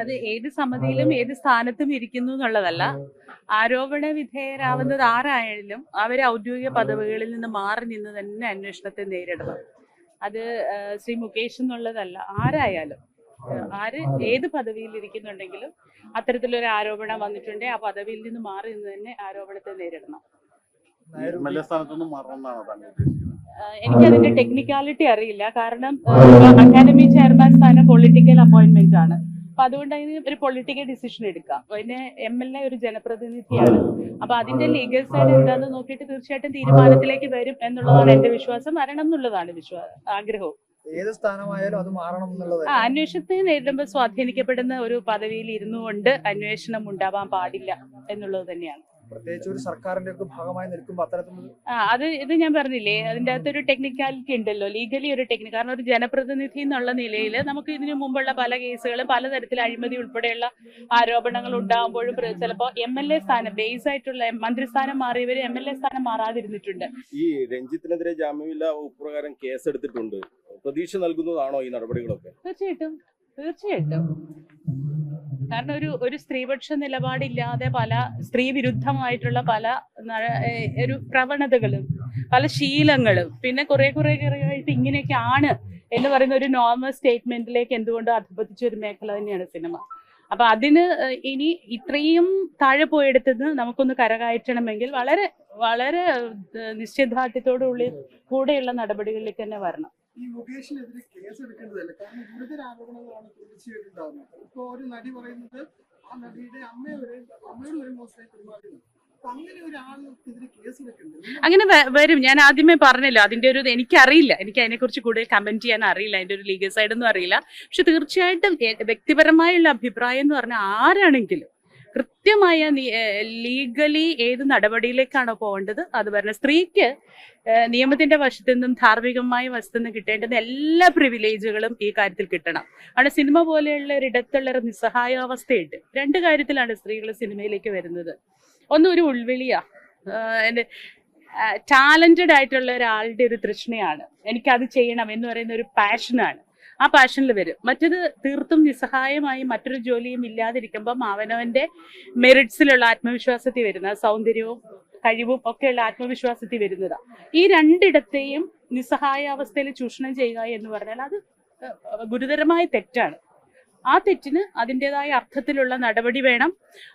അത് ഏത് സമിതിയിലും ഏത് സ്ഥാനത്തും ഇരിക്കുന്നു എന്നുള്ളതല്ല. ആരോപണ വിധേയരാവുന്നത് ആരായാലും അവർ ഔദ്യോഗിക പദവികളിൽ നിന്ന് മാറി നിന്ന് തന്നെ അന്വേഷണത്തെ നേരിടണം. അത് ശ്രീ മുകേഷ് എന്നുള്ളതല്ല. ആരായാലും ആര് ഏത് പദവിയിൽ ഇരിക്കുന്നുണ്ടെങ്കിലും അത്തരത്തിലൊരു ആരോപണം വന്നിട്ടുണ്ടെങ്കിൽ ആ പദവിയിൽ നിന്ന് മാറി നിന്ന് തന്നെ ആരോപണത്തെ നേരിടണം. എം മാറണം എ താങ്കൾ എനിക്കതിന്റെ ടെക്നിക്കാലിറ്റി അറിയില്ല. കാരണം അക്കാദമി ചെയർമാൻ സ്ഥാനം പൊളിറ്റിക്കൽ അപ്പോയിന്റ്മെന്റ് ആണ്. അപ്പൊ അതുകൊണ്ട് അതിന് ഒരു പൊളിറ്റിക്കൽ ഡിസിഷൻ എടുക്കാം. പിന്നെ എം എൽ എ ഒരു ജനപ്രതിനിധിയാണ്. അപ്പൊ അതിന്റെ ലീഗൽ സൈഡ് എന്താണെന്ന് നോക്കിയിട്ട് തീർച്ചയായിട്ടും തീരുമാനത്തിലേക്ക് വരും എന്നുള്ളതാണ് എന്റെ വിശ്വാസം. വരണം എന്നുള്ളതാണ് വിശ്വാസം ആഗ്രഹവും. ഏത് സ്ഥാനമായാലും അത് മാറണം എന്നുള്ളത് ആ അന്വേഷണത്തെ നേരിടുമ്പോൾ സ്വാധീനിക്കപ്പെടുന്ന ഒരു പദവിയിൽ ഇരുന്നു കൊണ്ട് അന്വേഷണം ഉണ്ടാവാൻ പാടില്ല എന്നുള്ളത് തന്നെയാണ്. പ്രത്യേകിച്ച് ഒരു സർക്കാരിന്റെ ഒക്കെ ഭാഗമായി നിൽക്കുമ്പോൾ അത്തരത്തിലുള്ള ആ അത് ഇത് ഞാൻ പറഞ്ഞില്ലേ അതിന്റെ അകത്തൊരു ടെക്നിക്കാലിറ്റി ഉണ്ടല്ലോ ലീഗലി ഒരു ടെക്നിക് കാരണം ഒരു ജനപ്രതിനിധി എന്നുള്ള നിലയിൽ നമുക്ക് ഇതിനു മുമ്പുള്ള പല കേസുകളും പലതരത്തിൽ അഴിമതി ഉൾപ്പെടെയുള്ള ആരോപണങ്ങൾ ഉണ്ടാകുമ്പോഴും ചിലപ്പോൾ എം എൽ എ സ്ഥാനം ബേസ് ആയിട്ടുള്ള മന്ത്രിസ്ഥാനം മാറിയവർ എം എൽ എ സ്ഥാനം മാറാതിരുന്നിട്ടുണ്ട്. ഈ രഞ്ജിത്തിനെതിരെ ജാമ്യമില്ല കേസെടുത്തിട്ടുണ്ട്. പ്രതീക്ഷ നൽകുന്നതാണോ ഈ നടപടികളൊക്കെ? തീർച്ചയായിട്ടും തീർച്ചയായിട്ടും. കാരണം ഒരു ഒരു സ്ത്രീപക്ഷ നിലപാടില്ലാതെ പല സ്ത്രീ വിരുദ്ധമായിട്ടുള്ള പല ഒരു പ്രവണതകളും പല ശീലങ്ങളും പിന്നെ കുറെ കുറെ കുറേയായിട്ട് ഇങ്ങനെയൊക്കെ ആണ് എന്ന് പറയുന്ന ഒരു നോർമൽ സ്റ്റേറ്റ്മെന്റിലേക്ക് എന്തുകൊണ്ടും അധിപതിച്ച ഒരു മേഖല തന്നെയാണ് സിനിമ. അപ്പൊ അതിന് ഇനി ഇത്രയും താഴെ പോയെടുത്തുനിന്ന് നമുക്കൊന്ന് കരകയറ്റണമെങ്കിൽ വളരെ വളരെ നിശ്ചയദാർഢ്യത്തോടുള്ളിൽ നിശ്ചയദാർഢ്യത്തോടുള്ള കൂടെയുള്ള നടപടികളിലേക്ക് തന്നെ വരണം. ഈ മുകേഷിനെതിരെ കേസ് എടുക്കേണ്ടതല്ല. കാരണം ഗുരുതര ആരോപണങ്ങളാണ് തീർച്ചയായിട്ടുണ്ടാകുന്നത് ഇപ്പൊ ഒരു നടി പറയുന്നത് ആ നടിയുടെ അമ്മയെ വരെ അമ്മയോട് വരെ മോശമായി പെരുമാറുന്നു. അങ്ങനെ വരും. ഞാൻ ആദ്യമേ പറഞ്ഞല്ലോ അതിന്റെ ഒരു എനിക്കറിയില്ല. എനിക്ക് അതിനെക്കുറിച്ച് കൂടുതൽ കമന്റ് ചെയ്യാൻ അറിയില്ല. അതിന്റെ ഒരു ലീഗൽ സൈഡ് ഒന്നും അറിയില്ല. പക്ഷെ തീർച്ചയായിട്ടും വ്യക്തിപരമായുള്ള അഭിപ്രായം എന്ന് പറഞ്ഞാൽ ആരാണെങ്കിലും കൃത്യമായ ലീഗലി ഏത് നടപടിയിലേക്കാണോ പോകേണ്ടത് അത് പറഞ്ഞ സ്ത്രീക്ക് നിയമത്തിന്റെ വശത്തു നിന്നും ധാർമ്മികമായ വശത്തു നിന്നും കിട്ടേണ്ടുന്ന എല്ലാ പ്രിവിലേജുകളും ഈ കാര്യത്തിൽ കിട്ടണം. അവിടെ സിനിമ പോലെയുള്ള ഒരു ഇടത്തുള്ള ഒരു നിസ്സഹായാവസ്ഥയുണ്ട്. രണ്ട് കാര്യത്തിലാണ് സ്ത്രീകൾ സിനിമയിലേക്ക് വരുന്നത്. ഒന്ന് ഒരു ഉൾവിളിയാ. എന്റെ ടാലന്റഡ് ആയിട്ടുള്ള ഒരാളുടെ ഒരു തൃഷ്ണയാണ്. എനിക്കത് ചെയ്യണം എന്ന് പറയുന്ന ഒരു പാഷനാണ് ആ പാഷനിൽ വരും. മറ്റത് തീർത്തും നിസ്സഹായമായി മറ്റൊരു ജോലിയും ഇല്ലാതിരിക്കുമ്പം അവനവന്റെ മെറിറ്റ്സിലുള്ള ആത്മവിശ്വാസത്തിൽ വരുന്ന സൗന്ദര്യവും കഴിവും ഒക്കെയുള്ള ആത്മവിശ്വാസത്തിൽ വരുന്നതാ. ഈ രണ്ടിടത്തെയും നിസ്സഹായ അവസ്ഥയിൽ ചൂഷണം ചെയ്യുക എന്ന് പറഞ്ഞാൽ അത് ഗുരുതരമായ തെറ്റാണ്. ആ തെറ്റിന് അതിന്റെതായ അർത്ഥത്തിലുള്ള നടപടി വേണം.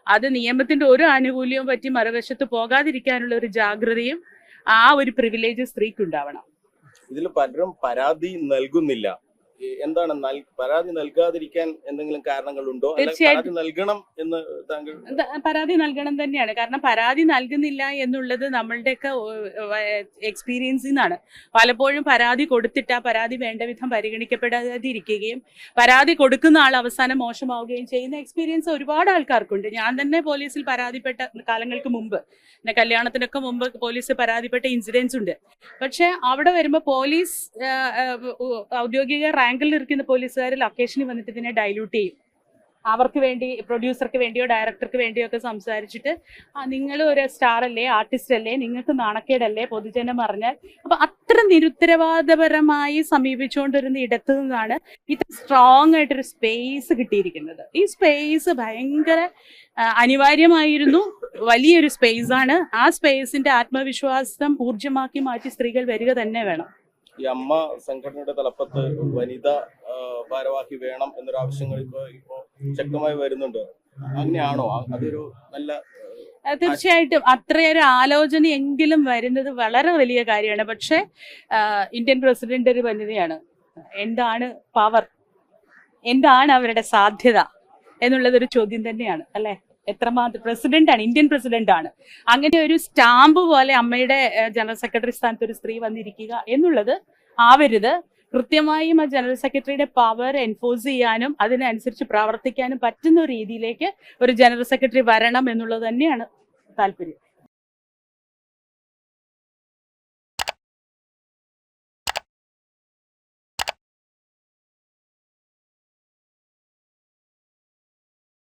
അത് നിയമത്തിന്റെ ഒരു ആനുകൂല്യവും പറ്റി മറുവശത്ത് പോകാതിരിക്കാനുള്ള ഒരു ജാഗ്രതയും ആ ഒരു പ്രിവിലേജ് സ്ത്രീക്ക് ഉണ്ടാവണം ഇതിൽ പലരും പരാതി നൽകുന്നില്ല. എന്താണ് പരാതി നൽകാതിരിക്കാൻ എന്തെങ്കിലും കാരണങ്ങളുണ്ടോ? ഉണ്ടോ പരാതി നൽകണം എന്ന് താങ്കൾ പരാതി നൽകണം തന്നെയാണ്. കാരണം പരാതി നൽകുന്നില്ല എന്നുള്ളത് നമ്മളുടെയൊക്കെ എക്സ്പീരിയൻസിൽ നിന്നാണ് പലപ്പോഴും പരാതി കൊടുത്തിട്ട് ആ പരാതി വേണ്ട വിധം പരിഗണിക്കപ്പെടാതിരിക്കുകയും പരാതി കൊടുക്കുന്ന ആൾ അവസാനം മോശമാവുകയും ചെയ്യുന്ന എക്സ്പീരിയൻസ് ഒരുപാട് ആൾക്കാർക്കുണ്ട്. ഞാൻ തന്നെ പോലീസിൽ പരാതിപ്പെട്ട കാലങ്ങൾക്ക് മുമ്പ് പിന്നെ കല്യാണത്തിനൊക്കെ മുമ്പ് പോലീസ് പരാതിപ്പെട്ട ഇൻസിഡൻസ് ഉണ്ട്. പക്ഷെ അവിടെ വരുമ്പോൾ പോലീസ് ഔദ്യോഗിക റാങ്ക് ഔദ്യോഗിക റാങ്കിൽ ഇരിക്കുന്ന പോലീസുകാർ ലൊക്കേഷനിൽ വന്നിട്ട് ഇതിനെ ഡൈല്യൂട്ട് ചെയ്യും. അവർക്ക് വേണ്ടി പ്രൊഡ്യൂസർക്ക് വേണ്ടിയോ ഡയറക്ടർക്ക് വേണ്ടിയോ ഒക്കെ സംസാരിച്ചിട്ട് നിങ്ങൾ ഒരു സ്റ്റാർ അല്ലേ ആർട്ടിസ്റ്റ് അല്ലേ നിങ്ങൾക്ക് നാണക്കേടല്ലേ പൊതുജനം അറിഞ്ഞാൽ. അപ്പൊ അത്ര നിരുത്തരവാദപരമായി സമീപിച്ചുകൊണ്ടിരുന്ന ഇടത്തു നിന്നാണ് ഇത്ര സ്ട്രോങ് ആയിട്ടൊരു സ്പേസ് കിട്ടിയിരിക്കുന്നത്. ഈ സ്പേസ് ഭയങ്കര അനിവാര്യമായിരുന്നു. വലിയൊരു സ്പേസ് ആണ്. ആ സ്പേസിന്റെ ആത്മവിശ്വാസം ഊർജമാക്കി മാറ്റി സ്ത്രീകൾ വരിക തന്നെ വേണം. ഈ അമ്മ സംഘടനയുടെ തലപ്പത്ത് വനിത ഭാരവാഹി വേണം എന്നൊരു ആവശ്യങ്ങൾ ഇപ്പോ ഇപ്പോ ശക്തമായി വരുന്നുണ്ട്. അങ്ങനെയാണോ? അതൊരു നല്ല തീർച്ചയായിട്ടും അത്രയൊരു ആലോചന എങ്കിലും വരുന്നത് വളരെ വലിയ കാര്യമാണ്. പക്ഷേ ഇന്ത്യൻ പ്രസിഡന്റ് ഒരു വനിതയാണ്. എന്താണ് പവർ എന്താണ് അവരുടെ സാധ്യത? എന്നുള്ളതൊരു ചോദ്യം തന്നെയാണ് അല്ലെ? എത്രമാത്രം പ്രസിഡന്റ് ആണ് ഇന്ത്യൻ പ്രസിഡന്റ് ആണ് അങ്ങനെ ഒരു സ്റ്റാമ്പ് പോലെ അമ്മയുടെ ജനറൽ സെക്രട്ടറി സ്ഥാനത്ത് ഒരു സ്ത്രീ വന്നിരിക്കുക എന്നുള്ളത് ആവരുത്. കൃത്യമായും ആ ജനറൽ സെക്രട്ടറിയുടെ പവർ എൻഫോഴ്സ് ചെയ്യാനും അതിനനുസരിച്ച് പ്രവർത്തിക്കാനും പറ്റുന്ന രീതിയിലേക്ക് ഒരു ജനറൽ സെക്രട്ടറി വരണം എന്നുള്ളത് തന്നെയാണ് താല്പര്യം.